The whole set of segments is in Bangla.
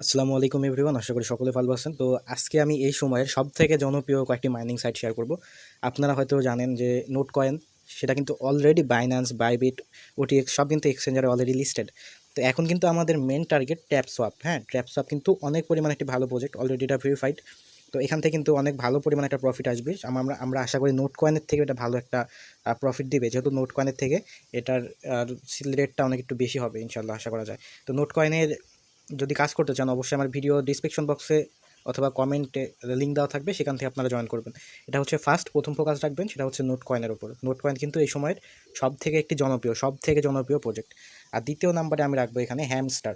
আসসালামু আলাইকুম এভরিওয়ান আশা করি সকলে ভালো আছেন। তো আজকে আমি এই সময়ের সব থেকে জনপ্রিয় কয়েকটি মাইনিং সাইট শেয়ার করব। আপনারা হয়তো জানেন যে নোট কয়েন সেটা কিন্তু অলরেডি বাইন্যান্স বাইবিট ওটিএক্স সব কিন্তু এক্সচেঞ্জারে অলরেডি লিস্টেড তো এখন কিন্তু আমাদের মেন টার্গেট ট্যাপ সোয়াপ হ্যাঁ? ট্যাপ সোয়াপ কিন্তু অনেক পরিমাণে একটি ভালো প্রজেক্ট অলরেডি এটা ভেরিফাইড তো এখান থেকে কিন্তু অনেক ভালো পরিমাণে একটা প্রফিট আসবে। আমরা আমরা আশা করি নোট কয়েনের থেকে এটা ভালো একটা প্রফিট দিবে। যেহেতু নোট কয়েনের থেকে এটার সিল রেটটা অনেক একটু বেশি হবে ইনশাল্লাহ আশা করা যায়। তো নোট কয়েনের যদি কাজ করতে চান, অবশ্যই আমার ভিডিও ডিসক্রিপশন বক্সে অথবা কমেন্টে লিঙ্ক দেওয়া থাকবে, সেখান থেকে আপনারা জয়েন করবেন। এটা হচ্ছে ফার্স্ট প্রথম ফোকাস রাখবেন, সেটা হচ্ছে নোট কয়েনের উপর। নোট কয়েন কিন্তু এই সময়ের সব থেকে একটি জনপ্রিয় সব থেকে জনপ্রিয় প্রজেক্ট আর দ্বিতীয় নাম্বারে আমি রাখব এখানে হ্যামস্টার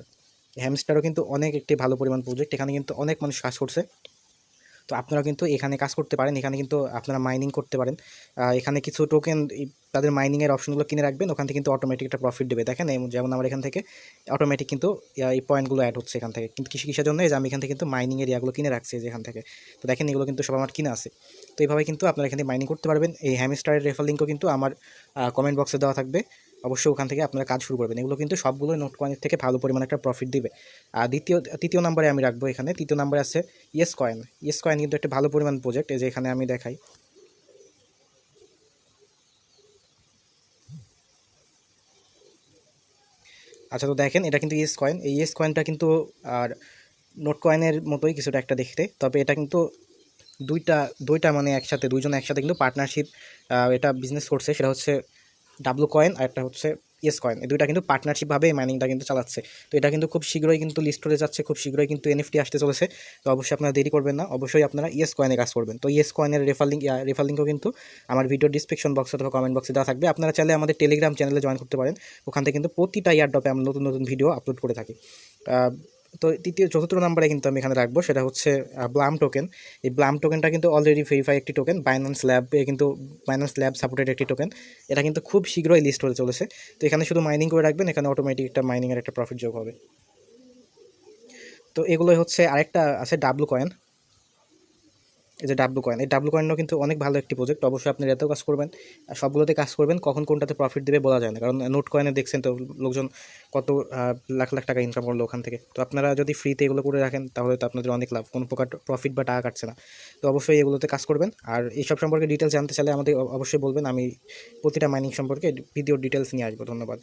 হ্যামস্টারও কিন্তু অনেক একটি ভালো পরিমাণ প্রজেক্ট এখানে কিন্তু অনেক মানুষ কাজ করছে। তো আপনারা কিন্তু এখানে কাজ করতে পারেন, এখানে কিন্তু আপনারা মাইনিং করতে পারেন। এখানে কিছু টোকেন তাদের মাইনিংয়ের অপশনগুলো কিনে রাখবেন, ওখান থেকে কিন্তু অটোমেটিক একটা প্রফিট দেবে। দেখেন যেমন আমার এখান থেকে অটোমেটিক কিন্তু এই পয়েন্টগুলো অ্যাড হচ্ছে এখান থেকে। কিন্তু কৃষি কিসের জন্য যে আমি এখান থেকে কিন্তু মাইনিংয়ের ইয়াগুলো কিনে রাখছি যেখান থেকে। তো দেখেন, এগুলো কিন্তু সব আমার কিনে আছে। তো এইভাবে কিন্তু আপনারা এখানে মাইনিং করতে পারবেন। এই হ্যামস্টারের রেফার লিঙ্কও কিন্তু আমার কমেন্ট বক্সে দেওয়া থাকবে। অবশ্যই ওখান থেকে আপনারা কাজ শুরু করবেন। এগুলো কিন্তু সবগুলো নোট কয়েনের থেকে ভালো পরিমাণে একটা প্রফিট দিবে। আর দ্বিতীয়, তৃতীয় নম্বরে আমি রাখব এখানে। তৃতীয় নম্বরে আছে ইয়েস কয়েন ইয়েস কয়েন কিন্তু একটা ভালো পরিমাণ প্রজেক্ট এই যে এখানে আমি দেখাই। আচ্ছা তো দেখেন, এটা কিন্তু ইয়েস কয়েন এই ইয়েস কয়েনটা কিন্তু আর নোট কয়েনের মতোই কিছুটা একটা দেখতে। তবে এটা কিন্তু দুইটা দুইটা মানে একসাথে, দুইজন একসাথে কিন্তু পার্টনারশিপ এটা বিজনেস করছে। সেটা হচ্ছে ডাব্লু কয়েন আর একটা হচ্ছে ইয়েস কয়েন এই দুইটা কিন্তু পার্টনারশিপভাবে মাইনিংটা কিন্তু চালাচ্ছে। তো এটা কিন্তু খুব শীঘ্রই কিন্তু লিস্ট করে যাচ্ছে, খুব শীঘ্রই কিন্তু এনএফটি আসতে চলেছে। তো অবশ্যই আপনারা দেরি করবেন না, অবশ্যই আপনারা ইয়েস কয়েনে কাজ করবেন। তো ইয়েস কয়েনের রেফার লিঙ্ক কিন্তু আমার ভিডিও ডিসক্রিপশন বক্স অথবা কমেন্ট বক্সে দেওয়া থাকবে। আপনারা চাইলে আমাদের টেলিগ্রাম চ্যানেলে জয়েন করতে পারেন। ওখান থেকে কিন্তু প্রতিটা ইয়ার ডপে আমরা নতুন নতুন ভিডিও আপলোড করে থাকি। তো তৃতীয় চতুর্থ নাম্বারে কিন্তু আমি এখানে রাখব, সেটা হচ্ছে ব্লাম টোকেন এই ব্লাম টোকেনটা কিন্তু অলরেডি ভেরিফাই একটি টোকেন বাইন্যান্স ল্যাব কিন্তু বাইন্যান্স ল্যাব সাপোর্টেড একটি টোকেন এটা কিন্তু খুব শীঘ্রই লিস্ট হয়ে চলেছে। তো এখানে শুধু মাইনিং করে রাখবেন, এখানে অটোমেটিক একটা মাইনিংয়ের একটা প্রফিট যোগ হবে। তো এগুলোই হচ্ছে আরেকটা আছে ডাব্লু কয়েন এই যে ডাব্লু কয়েন এই ডাব্লু কয়েনও কিন্তু অনেক ভালো একটি প্রজেক্ট অবশ্যই আপনি এতেও কাজ করবেন। সবগুলোতে কাজ করবেন, কখন কোনটাতে প্রফিট দেবে বলা যায় না। কারণ নোট কয়েনে দেখছেন তো, লোকজন কত লাখ লাখ টাকা ইনকাম করল ওখান থেকে। তো আপনারা যদি ফ্রিতে এগুলো করে রাখেন, তাহলে তো আপনাদের অনেক লাভ। কোনো প্রকার প্রফিট বা টাকা কাটছে না। তো অবশ্যই এগুলোতে কাজ করবেন। আর এইসব সম্পর্কে ডিটেলস জানতে চাইলে আমাদের অবশ্যই বলবেন। আমি প্রতিটা মাইনিং সম্পর্কে ভিডিও ডিটেলস নিয়ে আসব। ধন্যবাদ।